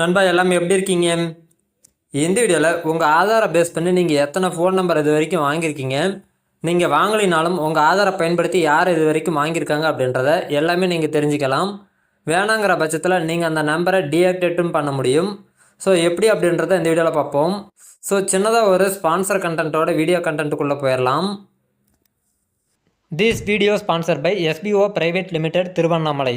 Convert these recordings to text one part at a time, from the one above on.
நண்பா எல்லாம் எப்படி இருக்கீங்க? இந்த வீடியோவில் உங்கள் ஆதாரை பேஸ் பண்ணி நீங்கள் எத்தனை ஃபோன் நம்பர் இது வரைக்கும் வாங்கியிருக்கீங்க? நீங்கள் வாங்கலினாலும் உங்கள் ஆதாரை பயன்படுத்தி யார் இது வரைக்கும் வாங்கியிருக்காங்க அப்படின்றத எல்லாமே நீங்கள் தெரிஞ்சுக்கலாம். வேணாங்கிற பட்சத்தில் நீங்கள் அந்த நம்பரை டீஆக்டிவேட்டும் பண்ண முடியும். ஸோ எப்படி அப்படின்றத இந்த வீடியோவில் பார்ப்போம். ஸோ சின்னதாக ஒரு ஸ்பான்சர் கண்டென்ட்டோட வீடியோ கண்டென்ட்டுக்குள்ளே போயிடலாம் this video sponsor by SPO private limited Tiruvannamalai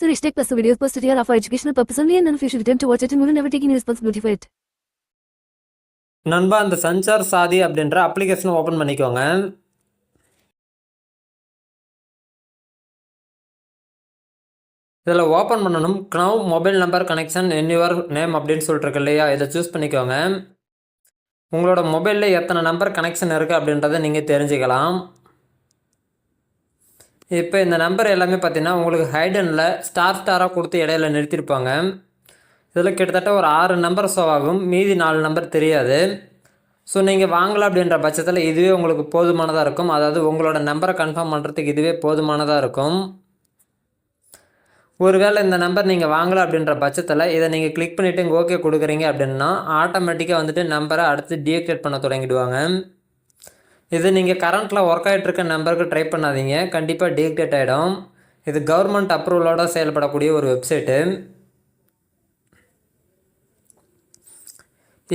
So Hashtag plus the videos posted here are for educational purpose only and none of you should attempt to watch it and will never take any responsibility for it. நண்பா அந்த சஞ்சார் சாதி அப்படின்ற அப்ளிகேஷனை open பண்ணிக்கோங்க. இதில் open பண்ணணும். Know mobile number connection and your name அப்படின்னு சொல்லிட்டுருக்கு இல்லையா? இதை சூஸ் பண்ணிக்கோங்க. உங்களோட மொபைலில் எத்தனை நம்பர் கனெக்ஷன் இருக்குது அப்படின்றத நீங்கள் தெரிஞ்சுக்கலாம். இப்போ இந்த நம்பர் எல்லாமே பார்த்தீங்கன்னா உங்களுக்கு ஹைடனில் ஸ்டார் ஸ்டாராக கொடுத்து இடையில நிறுத்தியிருப்பாங்க இதில் கிட்டத்தட்ட ஒரு ஆறு நம்பர் ஷோ ஆகும். மீதி நாலு நம்பர் தெரியாது. ஸோ நீங்கள் வாங்கலாம் அப்படின்ற பட்சத்தில் இதுவே உங்களுக்கு போதுமானதாக இருக்கும். அதாவது உங்களோட நம்பரை கன்ஃபார்ம் பண்ணுறதுக்கு இதுவே போதுமானதாக இருக்கும். ஒருவேளை இந்த நம்பர் நீங்கள் வாங்கலாம் அப்படின்ற பட்சத்தில் இதை நீங்கள் கிளிக் பண்ணிவிட்டு இங்கே ஓகே கொடுக்குறீங்க அப்படின்னா ஆட்டோமேட்டிக்காக வந்துட்டு நம்பரை அடுத்து டீஆக்டிவேட் பண்ண தொடங்கிடுவாங்க. இது நீங்கள் கரண்ட்டில் ஒர்க் ஆகிட்டு இருக்க நம்பருக்கு ட்ரை பண்ணாதீங்க. கண்டிப்பாக டீக்டேட் ஆகிடும் இது கவர்மெண்ட் அப்ரூவலோட செயல்படக்கூடிய ஒரு வெப்சைட்டு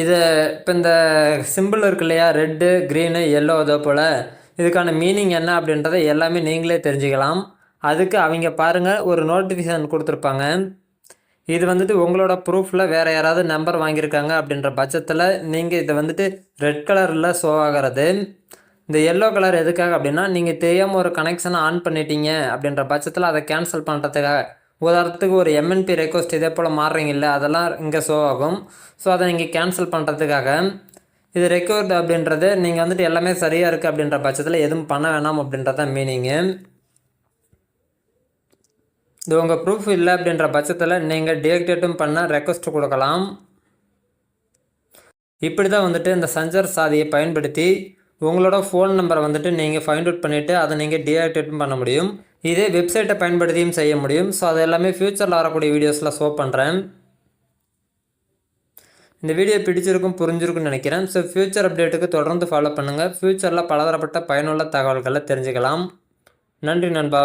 இது இப்போ இந்த சிம்பிள் இருக்கு இல்லையா? ரெட்டு க்ரீனு எல்லோ அதோ போல். இதுக்கான மீனிங் என்ன அப்படின்றத எல்லாமே நீங்களே தெரிஞ்சுக்கலாம். அதுக்கு அவங்க பாருங்கள் ஒரு நோட்டிஃபிகேஷன் கொடுத்துருப்பாங்க. இது வந்துட்டு உங்களோட ப்ரூஃபில் வேறு யாராவது நம்பர் வாங்கியிருக்காங்க அப்படின்ற பட்சத்தில் நீங்கள் இதை வந்துட்டு ரெட் கலரில் ஷோ ஆகிறது. இந்த எல்லோ கலர் எதுக்காக அப்படின்னா நீங்கள் தெரியாமல் ஒரு கனெக்ஷனை ஆன் பண்ணிட்டீங்க அப்படின்ற பட்சத்தில் அதை கேன்சல் பண்ணுறதுக்காக உதாரணத்துக்கு ஒரு எம்என்பி ரெக்வஸ்ட் இதே போல் மாறுறீங்கல்ல அதெல்லாம் இங்கே ஷோ ஆகும். ஸோ அதை நீங்கள் கேன்சல் பண்ணுறதுக்காக இது ரெக்கார்ட் அப்படின்றது நீங்கள் வந்துட்டு எல்லாமே சரியாக இருக்குது அப்படின்ற பட்சத்தில் எதுவும் பண்ண வேணாம் அப்படின்றத மீனிங்கு இது உங்கள் ப்ரூஃப் இல்லை அப்படின்ற பட்சத்தில் நீங்கள் டிஎக்டேட்டும் பண்ண ரெக்வஸ்ட் கொடுக்கலாம். இப்படி தான் வந்துட்டு இந்த சஞ்சர் சாதியை பயன்படுத்தி உங்களோட ஃபோன் நம்பரை வந்துட்டு நீங்கள் ஃபைண்ட் அவுட் பண்ணிவிட்டு அதை நீங்கள் டீஆக்டிவேட்டும் பண்ண முடியும். இதே வெப்சைட்டை பயன்படுத்தியும் செய்ய முடியும். ஸோ அது எல்லாமே ஃப்யூச்சரில் வரக்கூடிய வீடியோஸில் ஷோ பண்ணுறேன் இந்த வீடியோ பிடிச்சிருக்கும் புரிஞ்சிருக்கும்னு நினைக்கிறேன். ஸோ ஃப்யூச்சர் அப்டேட்டுக்கு தொடர்ந்து ஃபாலோ பண்ணுங்கள் ஃப்யூச்சரில் பலதரப்பட்ட பயனுள்ள தகவல்களை தெரிஞ்சுக்கலாம். நன்றி நண்பா.